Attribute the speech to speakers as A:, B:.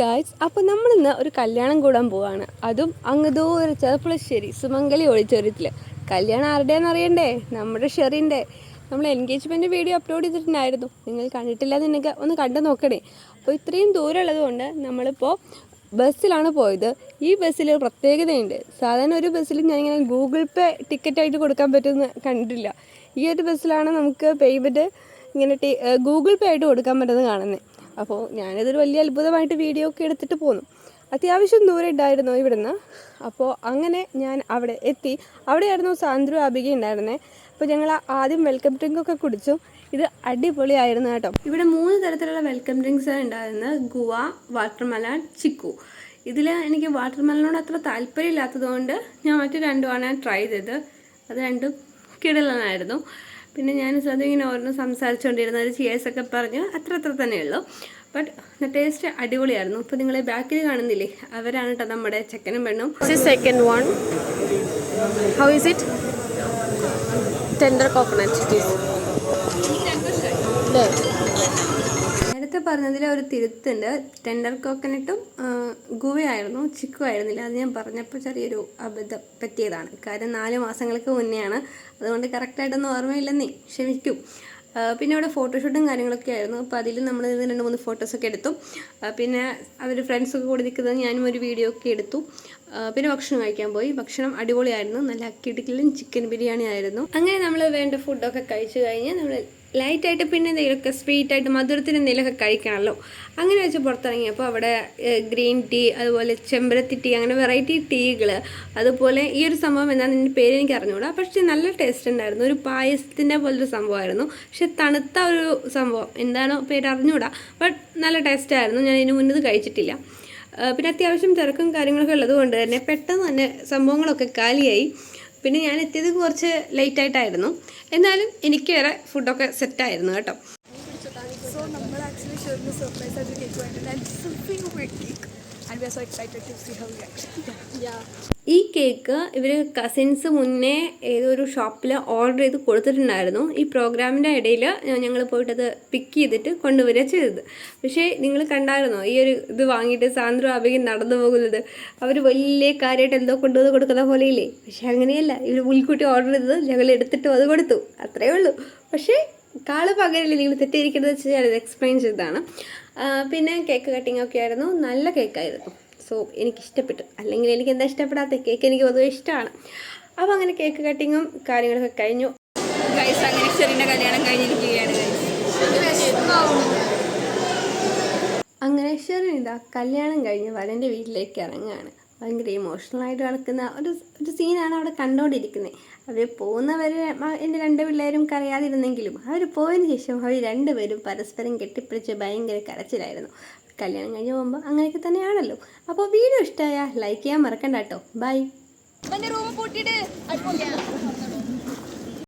A: Guys അപ്പോൾ നമ്മളിന്ന് ഒരു കല്യാണം കൂടാൻ പോവാണ്. അതും അങ്ങ് ദൂരെ ചെറുപ്പുളശ്ശേരി സുമംഗലി ഓഡിറ്റോറിയത്തിൽ കല്യാണം ആരുടെയെന്ന് അറിയണ്ടേ? നമ്മുടെ ഷെറിന്റെ നമ്മൾ എൻഗേജ്മെന്റ് വീഡിയോ അപ്ലോഡ് ചെയ്തിട്ടുണ്ടായിരുന്നു. നിങ്ങൾ കണ്ടിട്ടില്ല നിങ്ങൾക്ക് ഒന്ന് കണ്ടു നോക്കണേ. അപ്പോൾ ഇത്രയും ദൂരം ഉള്ളതുകൊണ്ട് നമ്മളിപ്പോൾ ബസ്സിലാണ് പോയത്. ഈ ബസ്സിൽ ഒരു പ്രത്യേകതയുണ്ട്. സാധാരണ ഒരു ബസ്സിൽ ഞാനിങ്ങനെ ഗൂഗിൾ പേ ടിക്കറ്റായിട്ട് കൊടുക്കാൻ പറ്റുമെന്ന് കണ്ടിട്ടില്ല. ഈ ഒരു ബസ്സിലാണ് നമുക്ക് പേയ്മെന്റ് ഇങ്ങനെ ഗൂഗിൾ പേ ആയിട്ട് കൊടുക്കാൻ പറ്റുന്നത് കാണുന്നത് അപ്പോൾ ഞാനിതൊരു വലിയ അത്ഭുതമായിട്ട് വീഡിയോ ഒക്കെ എടുത്തിട്ട് പോന്നു. അത്യാവശ്യം ദൂരം ഉണ്ടായിരുന്നു ഇവിടുന്ന്? അപ്പോൾ അങ്ങനെ ഞാൻ അവിടെ എത്തി. അവിടെയായിരുന്നു സാന്ദ്രു അബിക ഉണ്ടായിരുന്നത് അപ്പോൾ ഞങ്ങൾ ആദ്യം വെൽക്കം ഡ്രിങ്ക് ഒക്കെ കുടിച്ചു. ഇത് അടിപൊളിയായിരുന്നു കേട്ടോ. ഇവിടെ മൂന്ന് തരത്തിലുള്ള വെൽക്കം ഡ്രിങ്ക്സ് ഉണ്ടായിരുന്നത് ഗുവ വാട്ടർമെലൺ ചിക്കു. ഇതിൽ എനിക്ക് വാട്ടർമെലനോട് അത്ര താല്പര്യമില്ലാത്തതുകൊണ്ട് ഞാൻ മറ്റു രണ്ടുമാണ് ട്രൈ ചെയ്തത്. അത് രണ്ടും കിടലനായിരുന്നു. പിന്നെ ഞാൻ അത് ഇങ്ങനെ ഓരോന്ന് സംസാരിച്ചുകൊണ്ടിരുന്ന ഒരു ചിയേഴ്സ് ഒക്കെ പറഞ്ഞു. അത്ര അത്ര തന്നെയുള്ളൂ ബട്ട് ടേസ്റ്റ് അടിപൊളിയായിരുന്നു. ഇപ്പോൾ നിങ്ങളെ ബാക്കിൽ കാണുന്നില്ലേ? അവരാണ് കേട്ടോ നമ്മുടെ ചെക്കനും പെണ്ണും. Second one how is it tender coconut നേരത്തെ പറഞ്ഞതിൽ ഒരു തിരുത്തുണ്ട്. ടെൻഡർ കോക്കനട്ടും ഗുവയായിരുന്നു ചിക്കു ആയിരുന്നില്ല അത് ഞാൻ പറഞ്ഞപ്പോൾ ചെറിയൊരു അബദ്ധം പറ്റിയതാണ്. കാര്യം നാല് മാസങ്ങൾക്ക് മുന്നെയാണ്. അതുകൊണ്ട് കറക്റ്റായിട്ടൊന്നും ഓർമ്മയില്ലെന്നേ. ക്ഷമിക്കും. പിന്നെ അവിടെ ഫോട്ടോഷൂട്ടും കാര്യങ്ങളൊക്കെ ആയിരുന്നു. അപ്പോൾ അതിൽ നമ്മൾ രണ്ട് മൂന്ന് ഫോട്ടോസൊക്കെ എടുത്തു. പിന്നെ അവർ ഫ്രണ്ട്സൊക്കെ കൂടി നിൽക്കുന്നത് ഞാനും ഒരു വീഡിയോ ഒക്കെ എടുത്തു. പിന്നെ ഭക്ഷണം കഴിക്കാൻ പോയി. ഭക്ഷണം അടിപൊളിയായിരുന്നു. നല്ല അക്കിടിക്കലും ചിക്കൻ ബിരിയാണി ആയിരുന്നു അങ്ങനെ നമ്മൾ വേണ്ട ഫുഡൊക്കെ കഴിച്ചു കഴിഞ്ഞ് നമ്മൾ ലൈറ്റായിട്ട് പിന്നെ എന്തെങ്കിലുമൊക്കെ സ്വീറ്റായിട്ട് മധുരത്തിന് എന്തെങ്കിലുമൊക്കെ കഴിക്കണമല്ലോ അങ്ങനെ വെച്ച് പുറത്തിറങ്ങിയപ്പോൾ അവിടെ ഗ്രീൻ ടീ അതുപോലെ ചെമ്പരത്തി ടീ അങ്ങനെ വെറൈറ്റി ടീകൾ അതുപോലെ ഈ ഒരു സംഭവം എന്താണെന്ന് എന്റെ പേര് എനിക്ക് അറിഞ്ഞുകൂടാ. പക്ഷേ നല്ല ടേസ്റ്റ് ഉണ്ടായിരുന്നു. ഒരു പായസത്തിന്റെ പോലൊരു സംഭവമായിരുന്നു. പക്ഷെ തണുത്ത ഒരു സംഭവം. എന്താണോ പേര് അറിഞ്ഞുകൂടാ. ബട്ട് നല്ല ടേസ്റ്റായിരുന്നു ഞാൻ ഇതിന് മുന്നത് കഴിച്ചിട്ടില്ല. പിന്നെ അത്യാവശ്യം തിരക്കും കാര്യങ്ങളൊക്കെ ഉള്ളത് കൊണ്ട് തന്നെ പെട്ടെന്ന് തന്നെ സംഭവങ്ങളൊക്കെ കാലിയായി. പിന്നെ ഞാൻ എത്തിയത് കുറച്ച് ലേറ്റ് ആയിട്ടായിരുന്നു. എന്നാലും എനിക്ക് വരെ ഫുഡൊക്കെ സെറ്റായിരുന്നു കേട്ടോ.
B: So number actually showed me surprise as we her reaction. Yeah.
A: ഈ കേക്ക് ഇവർ കസിൻസ് മുന്നേ ഏതൊരു ഷോപ്പിൽ ഓർഡർ ചെയ്ത് കൊടുത്തിട്ടുണ്ടായിരുന്നു. ഈ പ്രോഗ്രാമിന്റെ ഇടയിൽ ഞങ്ങൾ പോയിട്ടത് പിക്ക് ചെയ്തിട്ട് കൊണ്ടുവരിക ചെയ്തത്. പക്ഷേ നിങ്ങൾ കണ്ടായിരുന്നോ? ഈ ഒരു ഇത് വാങ്ങിയിട്ട് സാന്ദ്രം അഭികം നടന്നു പോകുന്നത്. അവർ വലിയ കാര്യമായിട്ട് എന്തോ കൊണ്ടുവന്ന് കൊടുക്കുന്ന പോലെയില്ലേ? പക്ഷേ അങ്ങനെയല്ല. ഇവർ മുൻകൂട്ടി ഓർഡർ ചെയ്തത് ഞങ്ങൾ എടുത്തിട്ട് അത് കൊടുത്തു. അത്രയേ ഉള്ളൂ. പക്ഷേ കാൾ പകരല്ലേ നിങ്ങൾ തെറ്റിയിരിക്കുന്നത് വെച്ച് ഞാനത് എക്സ്പ്ലെയിൻ ചെയ്തതാണ്. പിന്നെ കേക്ക് കട്ടിംഗ് ഒക്കെ ആയിരുന്നു. നല്ല കേക്കായിരുന്നു സോ എനിക്ക് ഇഷ്ടപ്പെട്ടു അല്ലെങ്കിൽ എനിക്ക് എന്താ ഇഷ്ടപ്പെടാത്ത കേക്ക് എനിക്ക് പൊതുവെ ഇഷ്ടമാണ്. അപ്പോൾ അങ്ങനെ കേക്ക് കട്ടിങ്ങും കാര്യങ്ങളൊക്കെ കഴിഞ്ഞു.
B: ഗൈസ് അങ്ങനെ ചെറിയ കല്യാണം കഴിഞ്ഞിരിക്കുകയാണ്
A: അങ്ങനെ ഷെറിൻ ഇതാ കല്യാണം കഴിഞ്ഞ് വരന്റെ വീട്ടിലേക്ക് ഇറങ്ങുകയാണ്. ഭയങ്കര ഇമോഷണലായിട്ട് നടക്കുന്ന ഒരു ഒരു സീനാണ് അവിടെ കണ്ടുകൊണ്ടിരിക്കുന്നത് അവർ പോകുന്നവരെ എന്റെ രണ്ട് പിള്ളേരും കരയാതിരുന്നെങ്കിലും അവർ പോയതിന് ശേഷം അവർ രണ്ടുപേരും പരസ്പരം കെട്ടിപ്പിടിച്ച് ഭയങ്കര കരച്ചിലായിരുന്നു. കല്യാണം കഴിഞ്ഞ് പോകുമ്പോൾ അങ്ങനെയൊക്കെ തന്നെയാണല്ലോ. അപ്പോൾ വീഡിയോ ഇഷ്ടമായ ലൈക്ക് ചെയ്യാൻ മറക്കണ്ട കേട്ടോ. ബൈ
B: റൂം പൂട്ടിയിട്ട്